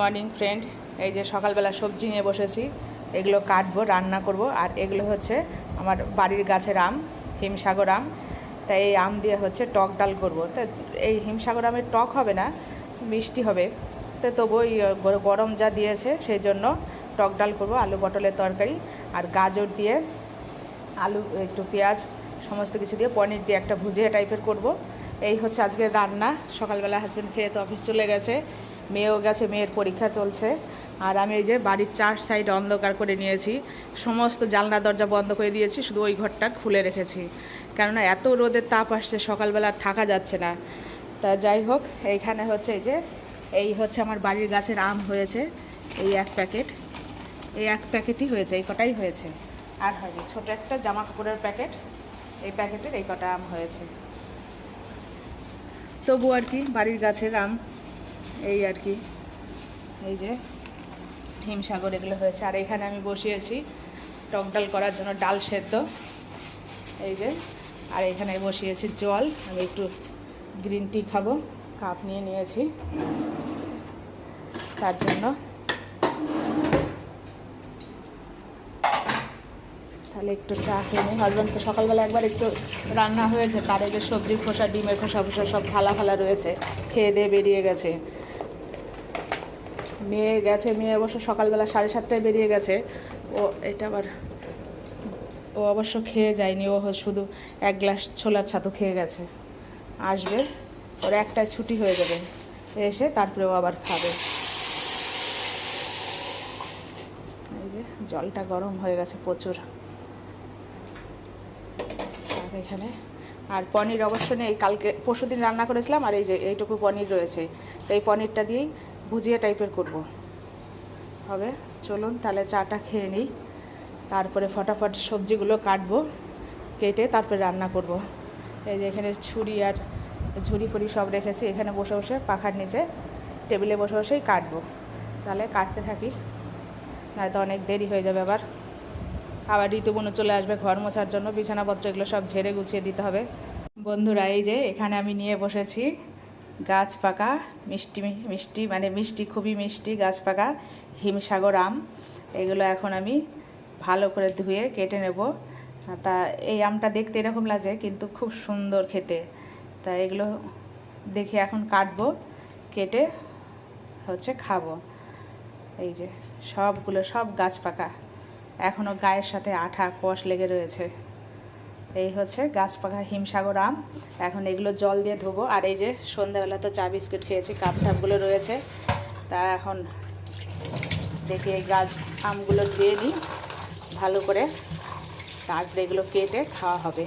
Morning friend এই যে সকালবেলা সবজি নিয়ে বসেছি, এগুলো কাটবো, রান্না করব, আর এগুলো হচ্ছে আমার বাড়ির গাছের আম, হিমসাগর আম। তাই এই আম দিয়ে হচ্ছে টক ডাল করব। তা এই হিমসাগর আমের টক হবে না, মিষ্টি হবে। তো তবু ওই গরম যা দিয়েছে, সেই জন্য টক ডাল করব, আলু পটলের তরকারি, আর গাজর দিয়ে আলু, একটু পেঁয়াজ, সমস্ত কিছু দিয়ে পনির দিয়ে একটা ভুজিয়া টাইপের করব। এই হচ্ছে আজকে রান্না। সকালবেলা হাজব্যান্ড খেয়ে তো অফিস চলে গেছে। মেয়েও গেছে, মেয়ের পরীক্ষা চলছে। আর আমি এই যে বাড়ির চার সাইড অন্ধকার করে নিয়েছি, সমস্ত জানলা, দরজা বন্ধ করে দিয়েছি, শুধু ওই ঘরটা খুলে রেখেছি। কেননা এত রোদের তাপ আসছে, সকালবেলা থাকা যাচ্ছে না। তা যাই হোক, এইখানে হচ্ছে এই যে, এই হচ্ছে আমার বাড়ির গাছের আম হয়েছে, এই এক প্যাকেট। এই এক প্যাকেটই হয়েছে, এই কটাই হয়েছে। আর হয়নি ছোট একটা জামা কাপড়ের প্যাকেট, এই প্যাকেটের এই কটা আম হয়েছে। তবু আর কি, বাড়ির গাছের আম। এই আর কি। এই যে হিমসাগর এগুলো হয়েছে। আর এখানে আমি বসিয়েছি টক ডাল করার জন্য ডাল সেদ্ধ। এই যে, আর এখানে বসিয়েছি জল। আমি একটু গ্রিন টি খাব, কাপ নিয়ে নিয়েছি। তার জন্য। তাহলে একটু চা খেয়ে নিই। হাজব্যান্ড তো সকালবেলা একবার একটু রান্না হয়েছে, তার যে সবজির খোসা, ডিমের খোসা ফোসা সব ফালা ফালা রয়েছে। খেয়ে দিয়ে বেরিয়ে গেছে। মেয়ে গেছে, মেয়ে অবশ্য সকালবেলা সাড়ে সাতটায় বেরিয়ে গেছে। ও, এটা আবার ও অবশ্য খেয়ে যায়নি, ও শুধু এক গ্লাস ছোলার ছাতু খেয়ে গেছে। আসবে, ওর একটায় ছুটি হয়ে যাবে। এসে তারপরে ও আবার খাবে। এই যে, জলটা গরম হয়ে গেছে প্রচুর। আর এখানে, আর পনির অবশ্য নেই, কালকে পরশু দিন রান্না করেছিলাম, আর এই যে, এইটুকু পনির রয়েছে। তো এই পনিরটা দিয়েই ভুজিয়া টাইপের করব। হবে, চলুন তাহলে চাটা খেয়ে নিই। তারপরে ফটাফট সবজিগুলো কাটবো, কেটে তারপরে রান্না করব। এই যে এখানে ছুরি আর ঝুড়ি ফুড়ি সব রেখেছি, এখানে বসে বসে পাখার নিচে টেবিলে বসে বসেই কাটবো। তাহলে কাটতে থাকি, নয়তো অনেক দেরি হয়ে যাবে আবার। আবার ঋতুবনু চলে আসবে ঘর মোছার জন্য, বিছানাপত্র এগুলো সব ঝেড়ে গুছিয়ে দিতে হবে। বন্ধুরা, এই যে এখানে আমি নিয়ে বসেছি গাছ পাকা মিষ্টি মিষ্টি মানে মিষ্টি, খুবই মিষ্টি গাছ পাকা হিমসাগর আম, এগুলো এখন আমি ভালো করে ধুয়ে কেটে নেব। তা এই আমটা দেখতে এরকম লাগে কিন্তু খুব সুন্দর খেতে। তা এগুলো দেখে এখন কাটবো, কেটে হচ্ছে খাব। এই যে সবগুলো সব গাছ পাকা এখনও গায়ের সাথে আঠা কষ লেগে রয়েছে। এই হচ্ছে গাছ পাকা হিমসাগর আম। এখন এগুলো জল দিয়ে ধোবো। আর এই যে সন্ধ্যাবেলা তো চা বিস্কুট খেয়েছি কাপ টাপগুলো রয়েছে। তা এখন দেখি এই গাছ আমগুলো ধুয়ে নিই। ভালো করে তারপরে এগুলো কেটে খাওয়া হবে।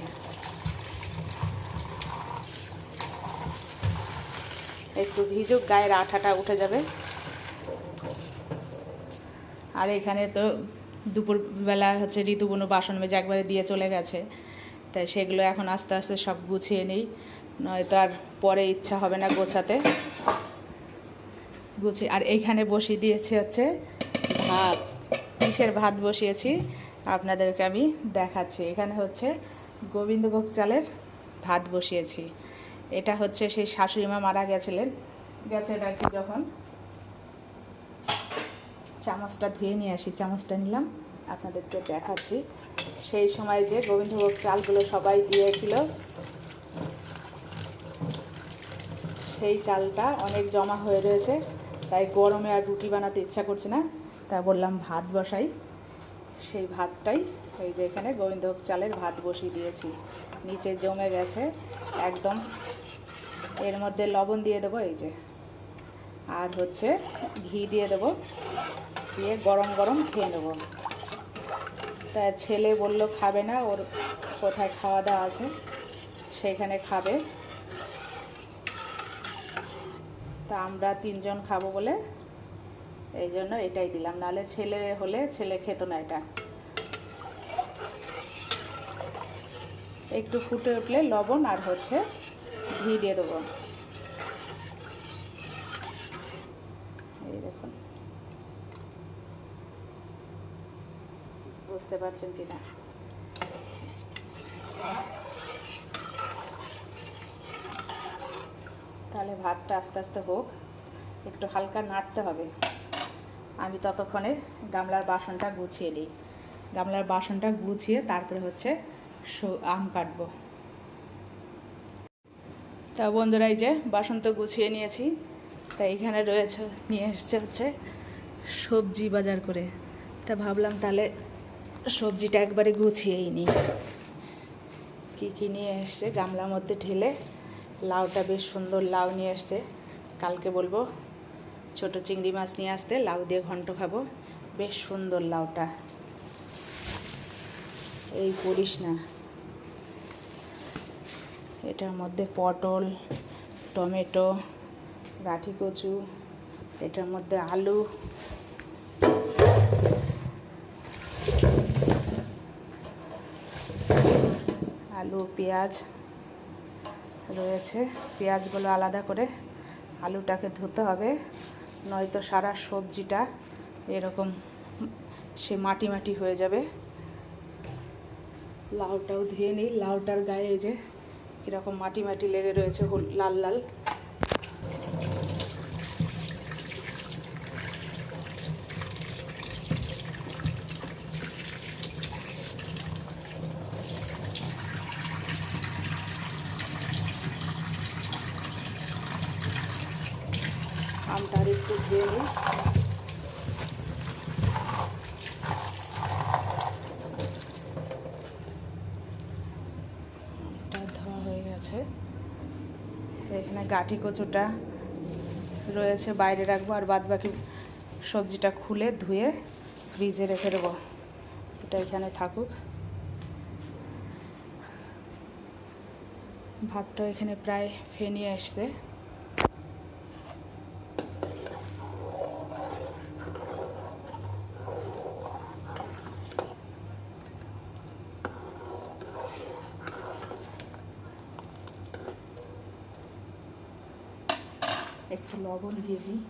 একটু ভিজুক গায়ের আঠাটা উঠে যাবে। আর এখানে তো দুপুরবেলা হচ্ছে ঋতুবনু বাসন মেজে একবারে দিয়ে চলে গেছে। তাই সেগুলো এখন আস্তে আস্তে সব গুছিয়ে নিই। নয়তো আর পরে ইচ্ছা হবে না গোছাতে। গুছিয়ে আর এইখানে বসিয়ে দিয়েছি হচ্ছে ভাত। কিসের ভাত বসিয়েছি? আপনাদেরকে আমি দেখাচ্ছি। এখানে হচ্ছে গোবিন্দভোগ চালের ভাত বসিয়েছি। এটা হচ্ছে সেই শাশুড়ি মা মারা গেছিলেন। গেছেন আর কি যখন। চামচটা ধুয়ে নিয়ে আসি। চামচটা নিলাম। আপনাদেরকে দেখাচ্ছি। সেই সময় যে গোবিন্দভোগ চালগুলো সবাই দিয়েছিল, সেই চালটা অনেক জমা হয়ে রয়েছে, তাই গরমে আর রুটি বানাতে ইচ্ছা করছে না। তা বললাম, ভাত বসাই। সেই ভাতটাই এই যে এখানে গোবিন্দভোগ চালের ভাত বসিয়ে দিয়েছি। নিচে জমে গেছে একদম। এর মধ্যে লবণ দিয়ে দেবো, এই যে। আর হচ্ছে ঘি দিয়ে দেবো। দিয়ে গরম গরম খেয়ে নেব। তা ছেলে বলল, খাবে না, ওর কোথায় খাওয়া দাওয়া আছে? সেইখানে খাবে। তা আমরা তিনজন খাব বলে এই জন্য এটাই দিলাম। নাহলে ছেলে হলে ছেলে খেত না এটা। একটু ফুটে উঠলে লবণ আর হচ্ছে ঘি দিয়ে দেবো এই দেখুন বুঝতে পারছেন কি না তাহলে ভাতটা আস্তে আস্তে হোক, একটু হালকা নাড়তে হবে। আমি ততক্ষণে গামলার বাসনটা গুছিয়ে নিই। গামলার বাসনটা গুছিয়ে তারপরে হচ্ছে আম কাটবো। তা বন্ধুরা, এই যে বাসন তো গুছিয়ে নিয়েছি, তা এখানে রয়েছে, নিয়ে এসছে হচ্ছে সবজি বাজার করে। তা ভাবলাম তাহলে সবজিটা একবারে গুছিয়েই নিই কী কী নিয়ে এসছে? গামলার মধ্যে ঢেলে লাউটা বেশ সুন্দর লাউ নিয়ে এসছে। কালকে বলব ছোট চিংড়ি মাছ নিয়ে আসতে, লাউ দিয়ে ঘন্ট খাব। বেশ সুন্দর লাউটা। এই করিস না। এটার মধ্যে পটল, টমেটো, গাঠি কচু, এটার মধ্যে আলু আলু, পেঁয়াজ রয়েছে। পেঁয়াজগুলো আলাদা করে আলুটাকে ধুতে হবে, নয়তো সারা সবজিটা এরকম সে মাটি মাটি হয়ে যাবে। লাউটাও ধুয়ে নিই। লাউটার গায়ে যে কীরকম মাটি মাটি লেগে রয়েছে লাল লাল। ধোয়া হয়ে গেছে। এখানে গাঠি কচুটা রয়েছে, বাইরে রাখব আর বাদ বাকি সবজিটা খুলে ধুয়ে ফ্রিজে রেখে দেবো। এটা এখানে থাকুক। ভাতটা এখানে প্রায় ফেনিয়ে আসছে একটু লবণ দিয়ে দিই।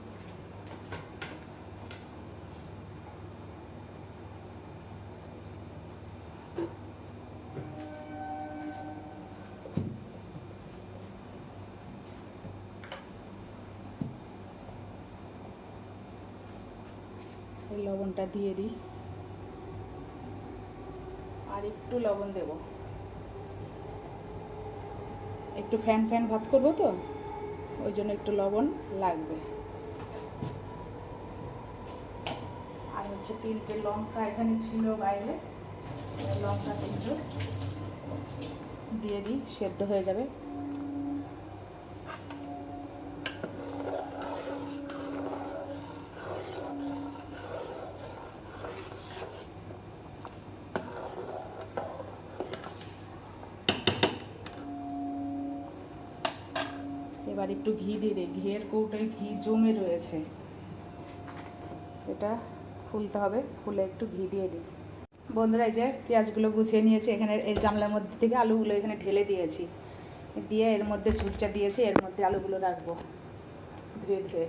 লবণটা দিয়ে দিই। আর একটু লবণ দেব। একটু ফ্যান ফ্যান ভাত করব তো? ওই জন্য একটু লবণ লাগবে। আর হচ্ছে তিনটে লঙ্কা এখানে ছিল বাইরে। লঙ্কা তিনটে। দিয়ে দিই, সেদ্ধ হয়ে যাবে। এবার একটু ঘি দিয়ে দিই। ঘিয়ের কৌটায় ঘি জমে রয়েছে। এটা ফুলতে হবে। ফুলে একটু ঘি দিয়ে দিই। বন্ধুরা, এই যে পেঁয়াজগুলো গুছিয়ে নিয়েছি। এখানে এই গামলার মধ্যে থেকে আলুগুলো এখানে ঢেলে দিয়েছি। দিয়ে এর মধ্যে ঝুটটা দিয়েছি। এর মধ্যে আলুগুলো রাখব ধুয়ে ধুয়ে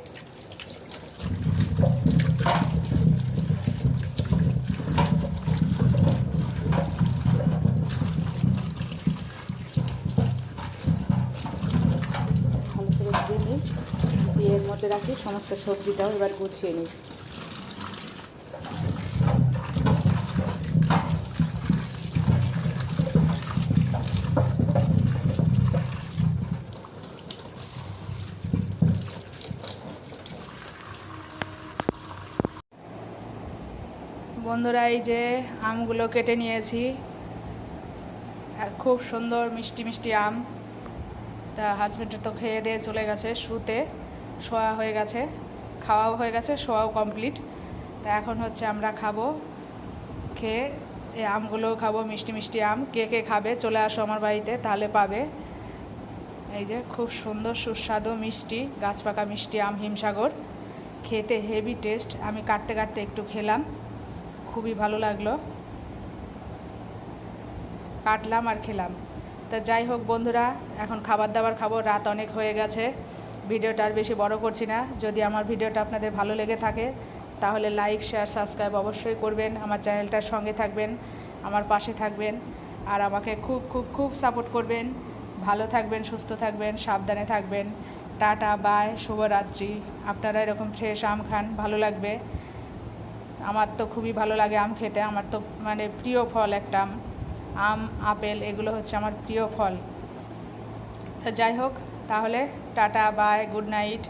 ভালো করে এর মধ্যে রাখি, সমস্ত সবজিটাও এবার গুছিয়ে নিই। বন্ধুরা, এই যে আমগুলো কেটে নিয়েছি। খুব সুন্দর মিষ্টি মিষ্টি আম। তা হাজব্যান্ডের তো খেয়ে দিয়ে চলে গেছে, শুতে, শোয়া হয়ে গেছে, খাওয়াও হয়ে গেছে, শোয়াও কমপ্লিট তা এখন হচ্ছে আমরা খাব, খেয়ে এই আমগুলোও খাব, মিষ্টি মিষ্টি আম, কে কে খাবে চলে আসো আমার বাড়িতে, তাহলে পাবে। এই যে খুব সুন্দর সুস্বাদু মিষ্টি, গাছ পাকা মিষ্টি আম হিমসাগর। খেতে হেভি টেস্ট আমি কাটতে কাটতে একটু খেলাম, খুবই ভালো লাগল। কাটলাম আর খেলাম। তা যাই হোক বন্ধুরা, এখন খাবার দাবার খাব, রাত অনেক হয়ে গেছে। ভিডিওটা আর বেশি বড় করছি না। যদি আমার ভিডিওটা আপনাদের ভালো লেগে থাকে, তাহলে লাইক, শেয়ার, সাবস্ক্রাইব অবশ্যই করবেন, আমার চ্যানেলটার সঙ্গে থাকবেন, আমার পাশে থাকবেন, আর আমাকে খুব খুব খুব সাপোর্ট করবেন। ভালো থাকবেন, সুস্থ থাকবেন, সাবধানে থাকবেন। টাটা, বাই, শুভরাত্রি। আপনারা এরকম ফ্রেশ আম খান, ভালো লাগবে। আমার তো খুবই ভালো লাগে আম খেতে, আমার তো মানে প্রিয় ফল একটা আম। আম, আপেল, এগুলো হচ্ছে আমার প্রিয় ফল। তো যাই হোক, তাহলে টাটা, বাই, গুড নাইট।